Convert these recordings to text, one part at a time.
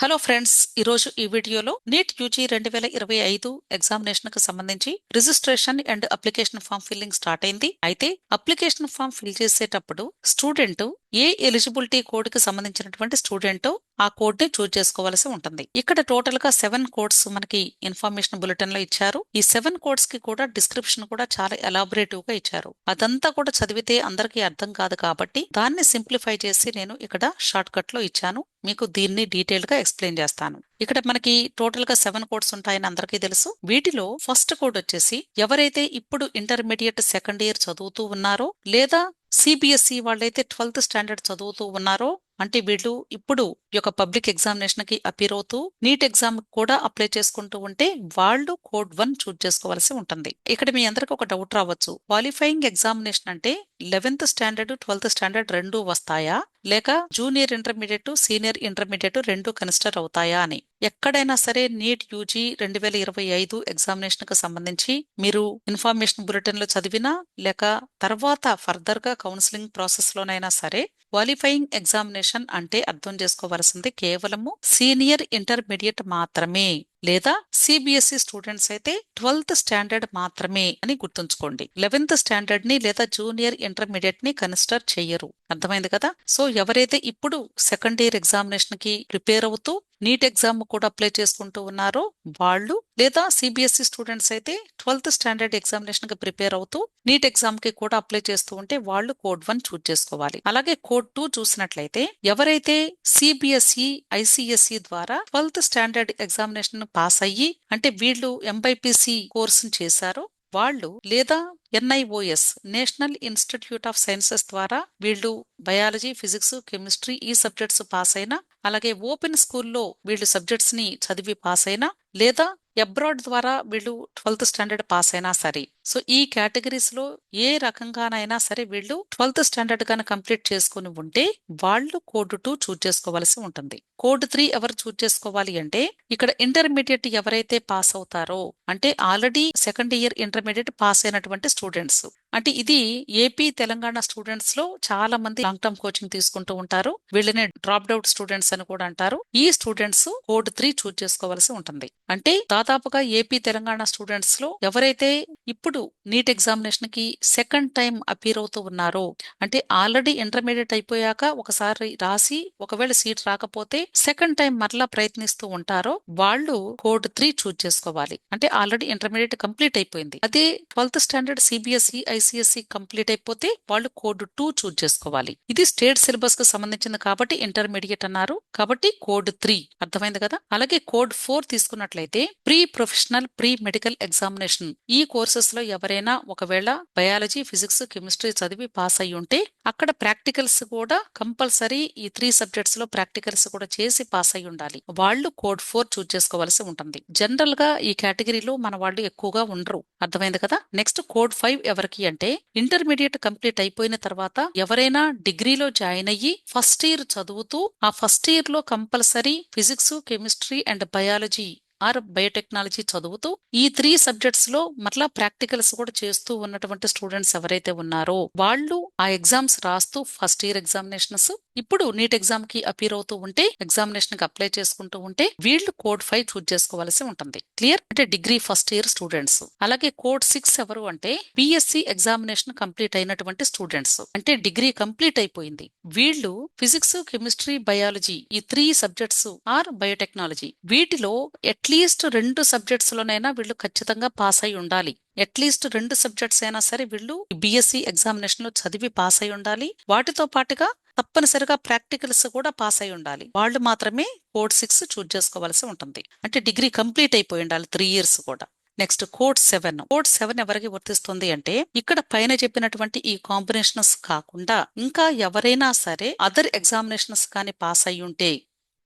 Hello friends ఈరోజు ఈ వీడియోలో నీట్ యూజీ రెండు వేల ఇరవై ఐదు ఎగ్జామినేషన్కు సంబంధించి registration and application form filling start అయింది. అయితే అప్లికేషన్ ఫామ్ ఫిల్ చేసేటప్పుడు స్టూడెంట్ ఏ ఎలిజిబిలిటీ కోడ్కి సంబంధించినటువంటి స్టూడెంట్ ఆ కోడ్ని చూజ్ చేసుకోవాల్సి ఉంటుంది. ఇక్కడ టోటల్గా సెవెన్ కోడ్స్ మనకి ఇన్ఫర్మేషన్ బులెటిన్లో ఇచ్చారు. ఈ సెవెన్ కోడ్స్కి కూడా డిస్క్రిప్షన్ కూడా చాలా ఎలాబరేటివ్గా ఇచ్చారు. అదంతా కూడా చదివితే అందరికీ అర్థం కాదు కాబట్టి దాన్ని సింప్లిఫై చేసి నేను ఇక్కడ షార్ట్ కట్లో ఇచ్చాను. మీకు దీన్ని డీటెయిల్గా ఎక్స్ప్లెయిన్ చేస్తాను. ఇక్కడ మనకి టోటల్గా సెవెన్ కోడ్స్ ఉంటాయని అందరికీ తెలుసు. వీటిలో ఫస్ట్ కోడ్ వచ్చేసి ఎవరైతే ఇప్పుడు ఇంటర్మీడియట్ సెకండ్ ఇయర్ చదువుతూ ఉన్నారో లేదా సిబిఎస్ఈ వాళ్ళైతే ట్వెల్త్ స్టాండర్డ్ చదువుతూ ఉన్నారో అంటే వీళ్ళు ఇప్పుడు ఈ యొక్క పబ్లిక్ ఎగ్జామినేషన్కి అపీర్ అవుతూ నీట్ ఎగ్జామ్ కూడా అప్లై చేసుకుంటూ ఉంటే వాళ్ళు కోడ్ వన్ చూజ్ చేసుకోవాల్సి ఉంటుంది. ఇక్కడ మీ అందరికి ఒక డౌట్ రావచ్చు. క్వాలిఫైయింగ్ ఎగ్జామినేషన్ అంటే లెవెన్త్ స్టాండర్డ్ ట్వెల్త్ స్టాండర్డ్ రెండు వస్తాయా? లేక జూనియర్ ఇంటర్మీడియట్ సీనియర్ ఇంటర్మీడియట్ రెండు కన్సిడర్ అవుతాయా అని. ఎక్కడైనా సరే నీట్ యూజీ రెండు వేల ఇరవై ఐదు ఎగ్జామినేషన్కు సంబంధించి మీరు ఇన్ఫర్మేషన్ బులెటిన్లో చదివినా లేక తర్వాత ఫర్దర్గా కౌన్సిలింగ్ ప్రాసెస్ లోనైనా సరే క్వాలిఫైయింగ్ ఎగ్జామినేషన్ అంటే అర్థం చేసుకోవాల్సింది కేవలము సీనియర్ ఇంటర్మీడియట్ మాత్రమే. లేదా సిబిఎస్ఈ స్టూడెంట్స్ అయితే ట్వెల్త్ స్టాండర్డ్ మాత్రమే అని గుర్తుంచుకోండి. లెవెన్త్ స్టాండర్డ్ని లేదా జూనియర్ ఇంటర్మీడియట్ని కన్సిడర్ చేయరు. అర్థమైంది కదా? సో ఎవరైతే ఇప్పుడు సెకండ్ ఇయర్ ఎగ్జామినేషన్కి ప్రిపేర్ అవుతూ నీట్ ఎగ్జామ్ కూడా అప్లై చేసుకుంటూ ఉన్నారో వాళ్ళు. లేదా సిబిఎస్ఈ స్టూడెంట్స్ అయితే ట్వెల్త్ స్టాండర్డ్ ఎగ్జామినేషన్కి ప్రిపేర్ అవుతూ నీట్ ఎగ్జామ్కి కూడా అప్లై చేస్తూ ఉంటే వాళ్ళు కోడ్ వన్ చూజ్ చేసుకోవాలి. అలాగే కోడ్ టూ చూసినట్లయితే ఎవరైతే సిబిఎస్ఈ ఐసిఎస్ఈ ద్వారా ట్వెల్త్ స్టాండర్డ్ ఎగ్జామినేషన్ పాస్ అయ్యి అంటే వీళ్ళు ఎంబైపిసి కోర్సును చేశారో వాళ్ళు లేదా NIOS national institute of sciences ద్వారా వీళ్ళు బయాలజీ ఫిజిక్స్ కెమిస్ట్రీ ఈ సబ్జెక్ట్స్ పాస్ అయినా అలాగే ఓపెన్ స్కూల్లో వీళ్ళు సబ్జెక్ట్స్ని చదివి పాస్ అయినా లేదా అబ్రాడ్ ద్వారా వీళ్ళు ట్వెల్త్ స్టాండర్డ్ పాస్ అయినా సరే. సో ఈ కేటగిరీస్లో ఏ రకంగానైనా సరే వీళ్ళు ట్వెల్త్ స్టాండర్డ్ గానే కంప్లీట్ చేసుకుని ఉంటే వాళ్ళు కోడ్ టూ చూజ్ చేసుకోవాల్సి ఉంటుంది. కోడ్ త్రీ ఎవరు చూజ్ చేసుకోవాలి అంటే ఇక్కడ ఇంటర్మీడియట్ ఎవరైతే పాస్ అవుతారో అంటే already second year intermediate pass అయినటువంటి స్టూడెంట్స్. అంటే ఇది ఏపీ తెలంగాణ స్టూడెంట్స్లో చాలా మంది లాంగ్ టర్మ్ కోచింగ్ తీసుకుంటూ ఉంటారు. వీళ్ళని డ్రాప్ అవుట్ స్టూడెంట్స్ అని కూడా అంటారు. ఈ స్టూడెంట్స్ కోడ్ త్రీ చూజ్ చేసుకోవాల్సి ఉంటుంది. అంటే దాదాపుగా ఏపీ తెలంగాణ స్టూడెంట్స్లో ఎవరైతే ఇప్పుడు నీట్ ఎగ్జామినేషన్కి సెకండ్ టైం అపీర్ అవుతూ ఉన్నారో అంటే ఆల్రెడీ ఇంటర్మీడియట్ అయిపోయాక ఒకసారి రాసి ఒకవేళ సీట్ రాకపోతే సెకండ్ టైం మరలా ప్రయత్నిస్తూ ఉంటారో వాళ్ళు కోడ్ త్రీ చూజ్ చేసుకోవాలి. అంటే ఆల్రెడీ ఇంటర్మీడియట్ కంప్లీట్ అయిపోయింది. అదే twelfth standard CBSE ICSE complete అయిపోతే వాళ్ళు కోడ్ టూ చూజ్ చేసుకోవాలి. ఇది స్టేట్ సిలబస్కు సంబంధించింది కాబట్టి ఇంటర్మీడియట్ అన్నారు. కాబట్టి కోడ్ త్రీ అర్థమైంది కదా? అలాగే కోడ్ ఫోర్ తీసుకున్నట్లయితే pre professional pre medical examination. ఈ కోర్సెస్లో ఎవరైనా ఒకవేళ బయాలజీ ఫిజిక్స్ కెమిస్ట్రీ చదివి పాస్ అయి ఉంటే అక్కడ ప్రాక్టికల్స్ కూడా కంపల్సరీ ఈ త్రీ సబ్జెక్ట్స్లో ప్రాక్టికల్స్ కూడా చేసి పాస్ అయి ఉండాలి. వాళ్ళు కోడ్ ఫోర్ చూజ్ చేసుకోవాల్సి ఉంటుంది. జనరల్గా ఈ కేటగిరీలో మన వాళ్ళు ఎక్కువగా ఉండరు. అర్థమైంది కదా? నెక్స్ట్ కోడ్ ఫైవ్ ఎవరికి అంటే ఇంటర్మీడియట్ కంప్లీట్ అయిపోయిన తర్వాత ఎవరైనా డిగ్రీలో జాయిన్ అయ్యి ఫస్ట్ ఇయర్ చదువుతూ ఆ ఫస్ట్ ఇయర్లో compulsory physics chemistry and biology or biotechnology చదువుతూ ఈ త్రీ సబ్జెక్ట్స్లో మరలా ప్రాక్టికల్స్ కూడా చేస్తూ ఉన్నటువంటి స్టూడెంట్స్ ఎవరైతే ఉన్నారో వాళ్ళు ఆ ఎగ్జామ్స్ రాస్తూ ఫస్ట్ ఇయర్ ఎగ్జామినేషన్స్ ఇప్పుడు నీట్ ఎగ్జామ్కి అపీర్ అవుతూ ఉంటే ఎగ్జామినేషన్కి అప్లై చేసుకుంటూ ఉంటే వీళ్ళు కోడ్ ఫైవ్ చూజ్ చేసుకోవాల్సి ఉంటుంది. క్లియర్ అంటే డిగ్రీ ఫస్ట్ ఇయర్ స్టూడెంట్స్ అలాగే కోడ్ సిక్స్ ఎవరు అంటే బిఎస్సి ఎగ్జామినేషన్ కంప్లీట్ అయినటువంటి స్టూడెంట్స్ అంటే డిగ్రీ కంప్లీట్ అయిపోయింది. వీళ్ళు ఫిజిక్స్ కెమిస్ట్రీ బయాలజీ ఈ త్రీ సబ్జెక్ట్స్ ఆర్ బయోటెక్నాలజీ వీటిలో అట్లీస్ట్ రెండు సబ్జెక్ట్స్ లోనైనా వీళ్ళు ఖచ్చితంగా పాస్ అయి ఉండాలి. అట్లీస్ట్ రెండు సబ్జెక్ట్స్ అయినా సరే వీళ్ళు బిఎస్సి ఎగ్జామినేషన్లో చదివి పాస్ అయి ఉండాలి. వాటితో పాటుగా తప్పనిసరిగా ప్రాక్టికల్స్ కూడా పాస్ అయి ఉండాలి. వాళ్ళు మాత్రమే కోడ్ సిక్స్ చూజ్ చేసుకోవాల్సి ఉంటుంది. అంటే డిగ్రీ కంప్లీట్ అయిపోయి ఉండాలి త్రీ ఇయర్స్ కూడా. Next code seven. Code seven ఎవరికి వర్తిస్తుంది అంటే ఇక్కడ పైన చెప్పినటువంటి ఈ కాంబినేషన్స్ కాకుండా ఇంకా ఎవరైనా సరే అదర్ ఎగ్జామినేషన్స్ కానీ పాస్ అయి ఉంటే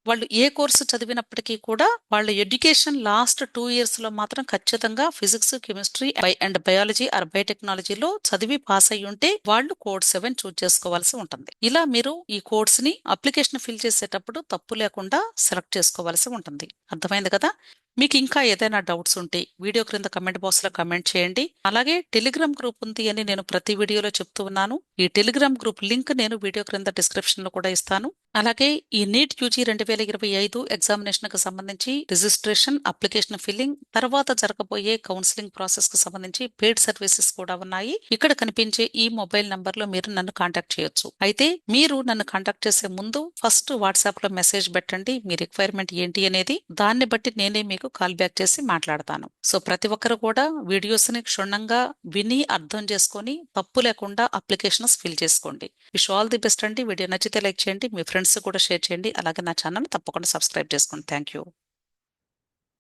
వాళ్ళు ఏ కోర్సు చదివినప్పటికీ కూడా వాళ్ళ ఎడ్యుకేషన్ లాస్ట్ టూ ఇయర్స్లో మాత్రం ఖచ్చితంగా physics chemistry and biology or బయోటెక్నాలజీలో చదివి పాస్ అయి ఉంటే వాళ్ళు కోడ్ సెవెన్ చూజ్ చేసుకోవాల్సి ఉంటుంది. ఇలా మీరు ఈ కోడ్స్ని అప్లికేషన్ ఫిల్ చేసేటప్పుడు తప్పు లేకుండా సెలెక్ట్ చేసుకోవాల్సి ఉంటుంది. అర్థమైంది కదా? మీకు ఇంకా ఏదైనా డౌట్స్ ఉంటే వీడియో క్రింద కమెంట్ బాక్స్లో కమెంట్ చేయండి. అలాగే టెలిగ్రామ్ గ్రూప్ ఉంది అని నేను ప్రతి వీడియోలో చెప్తూ ఉన్నాను. ఈ టెలిగ్రామ్ గ్రూప్ లింక్ నేను వీడియో క్రింద డిస్క్రిప్షన్లో కూడా ఇస్తాను. అలాగే ఈ నీట్ యూజీ రెండు వేల ఇరవై ఐదు ఎగ్జామినేషన్కు సంబంధించి రిజిస్ట్రేషన్ అప్లికేషన్ ఫిల్లింగ్ తర్వాత జరగబోయే కౌన్సిలింగ్ ప్రాసెస్కు సంబంధించి పెయిడ్ సర్వీసెస్ కూడా ఉన్నాయి. ఇక్కడ కనిపించే ఈ మొబైల్ నంబర్లో మీరు నన్ను కాంటాక్ట్ చేయొచ్చు. అయితే మీరు నన్ను కాంటాక్ట్ చేసే ముందు ఫస్ట్ వాట్సాప్లో మెసేజ్ పెట్టండి. మీ రిక్వైర్మెంట్ ఏంటి అనేది దాన్ని బట్టి నేనే మీకు మీకు కాల్ బ్యాక్ చేసి మాట్లాడతాను. సో ప్రతి ఒక్కరు కూడా వీడియోస్ని క్షుణ్ణంగా విని అర్థం చేసుకొని తప్పు లేకుండా అప్లికేషన్స్ ఫిల్ చేసుకోండి. విష్ ఆల్ ది బెస్ట్ అండి. వీడియో నచ్చితే లైక్ చేయండి. మీ ఫ్రెండ్స్ కూడా షేర్ చేయండి. అలాగే నా ఛానల్ తప్పకుండా సబ్స్క్రైబ్ చేసుకోండి. Thank you